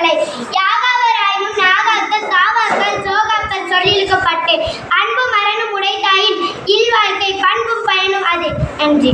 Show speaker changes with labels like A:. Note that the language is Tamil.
A: கலை யாகாவராயும் நாகாக்கள் காவாக்கள் ஜோகாக்கள் சொல்லிழுக்கப்பட்டு அன்பு மரணம் உடைத்தாயின் இல்வாழ்க்கை பண்பும் பயனும் அது. நன்றி.